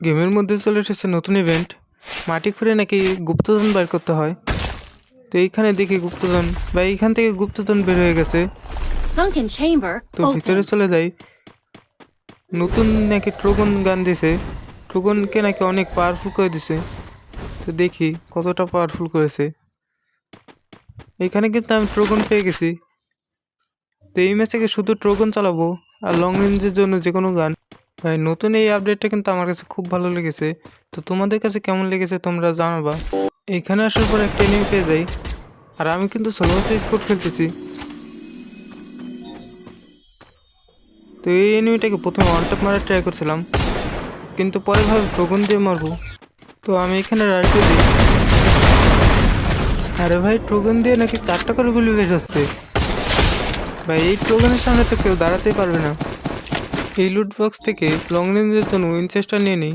গেমের মধ্যে চলে এসেছে নতুন ইভেন্ট মাটি খুঁড়ে নাকি গুপ্তধন বের করতে হয়। তো এইখানে দেখি গুপ্তধন। বা এইখান থেকে গুপ্তধন বের হয়ে গেছে। তো ভিতরে চলে যাই। নতুন নাকি ট্রোগন গান দিছে। ট্রোগনকে নাকি অনেক পাওয়ারফুল করে দিছে। তো দেখি কতটা পাওয়ারফুল করেছে। এখানে কিন্তু আমি ট্রোগন পেয়ে গেছি। তো এই ম্যাচ থেকে শুধু ট্রোগন চালাবো। আর লং রেঞ্জের জন্য যে কোনো গান ভাই, নতুন এই আপডেটটা কিন্তু আমার কাছে খুব ভালো লেগেছে। তো তোমাদের কাছে কেমন লেগেছে তোমরা জানাবা এখানে আসার পর একটা এনিমি পেয়ে যাই। আর আমি কিন্তু সর্বোচ্চ স্পোর্ট খেলতেছি। তো এই এনিমিটাকে প্রথমে ওয়ান ট্যাপ মারার ট্রাই করছিলাম। কিন্তু পরে ভাবে ট্রোগন দিয়ে মারবো। তো আমি এখানে রাইট দিই। আরে ভাই ট্রোগন দিয়ে নাকি চারটা করে গুলি বের হচ্ছে। ভাই, এই ট্রোগনের সামনে তো কেউ দাঁড়াতেই পারবে না। এই লুট বক্স থেকে লং রেঞ্জের জন্য উইনচেস্টার নিয়ে নিই।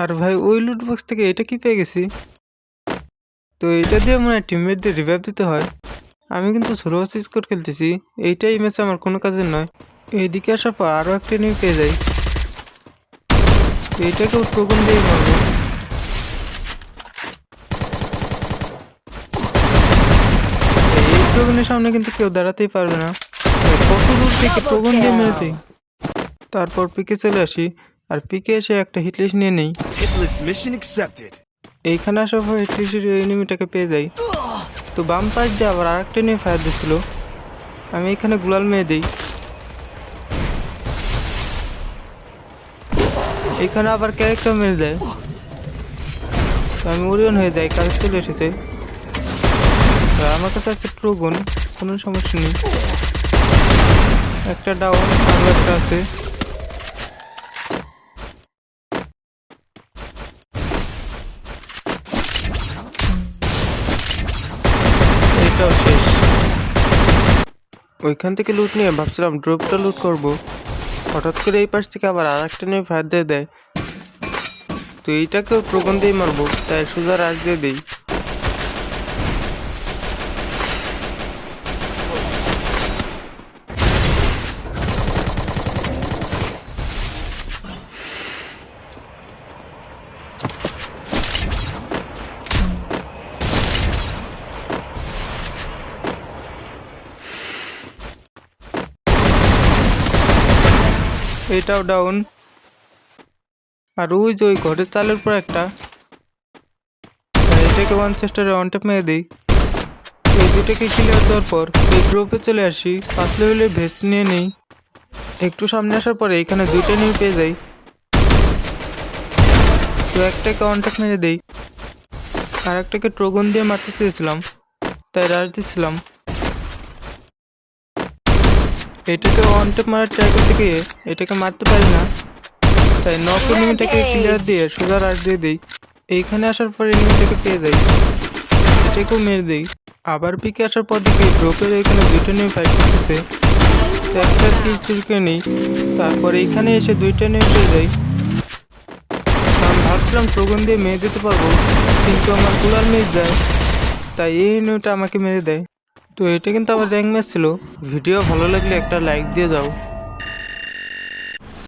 আর ভাই, ওই লুট বক্স থেকে এটা কি পেয়ে গেছি? তো এটা দিয়ে মনে হয় টিমমেটদের রিভাইভ দিতে হয়। আমি কিন্তু সোলো স্কোর খেলতেছি, এইটাই ম্যাচে আমার কোনো কাজের নয়। এইদিকে আসার পর আরও একটা নিয়ে পেয়ে যাই। এইটাকেও টোকন দিয়ে মারবো। এই সামনে কিন্তু কেউ দাঁড়াতেই পারবে না। কত দূর থেকে টোকন দিয়ে মেরে দিই? তারপর পিকে চলে আসি। আর পিকে এসে একটা হিটলিস্ট নিয়ে নেই. এইখানে আসার পর হিটলিস্টের এনিমিটাকে পেয়ে যাই। তো বাম পাশ দিয়ে আবার আরেকটা নিয়ে ফায়ার দিচ্ছিল আমি এখানে গুলাল মেয়ে দিই। এখানে আবার ক্যারেক্টার মেরে দেয়। তো আমি ওরিয়ন হয়ে যাই কাজ চলে এসেছে। আমার কাছে আছে ট্রোগন কোনো সমস্যা নেই। একটা ডাউন আরও একটা আছে। শেষ ওইখান থেকে লুট নিয়ে ভাবছিলাম ড্রপটা লুট করব। হঠাৎ করে এই পাশ থেকে আবার আর একটা নিয়ে ফায়ার দিয়ে দেয়। তো এইটাকেও প্রবন্ধেই মারবো, তাই সোজা রাজ দিয়ে দিই। এটাও ডাউন আর ওই যে ওই ঘরের চালের পর একটা। এটাকে ওয়ান চেস্টারে ওয়ান মেরে দিই। এই দুটোকে ক্লিয়ার দেওয়ার পর এই গ্রুপে চলে আসি। পাঁচ লেভেলের ভেস্ট নিয়ে নেই। একটু সামনে আসার পরে এখানে দুইটা নিয়ে পেয়ে যাই। তো একটাকে ওয়ান মেরে দেই। আর একটাকে ট্রোগন দিয়ে মারতে চেয়েছিলাম। তাই রাজ দিচ্ছিলাম এটাকে ওয়ান টেপ মারার ট্রাই করতে গিয়ে এটাকে মারতে পারি না। তাই নক এনিমিটাকে ক্লিয়ার দিয়ে সোজা রাশ দিয়ে দিই। এইখানে আসার পর এনিমিটাকে পেয়ে যাই। এটাকেও মেরে দিই। আবার পিকে আসার পর দেখি ড্রপের এখানে দুটো নিয়ে ফাইট করতেছে। একটা কি চুলকে নেই। তারপর এইখানে এসে দুইটা নিয়ে পেয়ে যাই। আমি ভাবছিলাম ট্রোগন দিয়ে মেরে দিতে পারব, কিন্তু আমার কুলার মেয়ে যায়। তাই এই নিউটা আমাকে মেরে দেয়। তো এটা কিন্তু আমার র্যাঙ্ক ম্যাচ ছিল। ভিডিও ভালো লাগলে একটা লাইক দিয়ে যাও।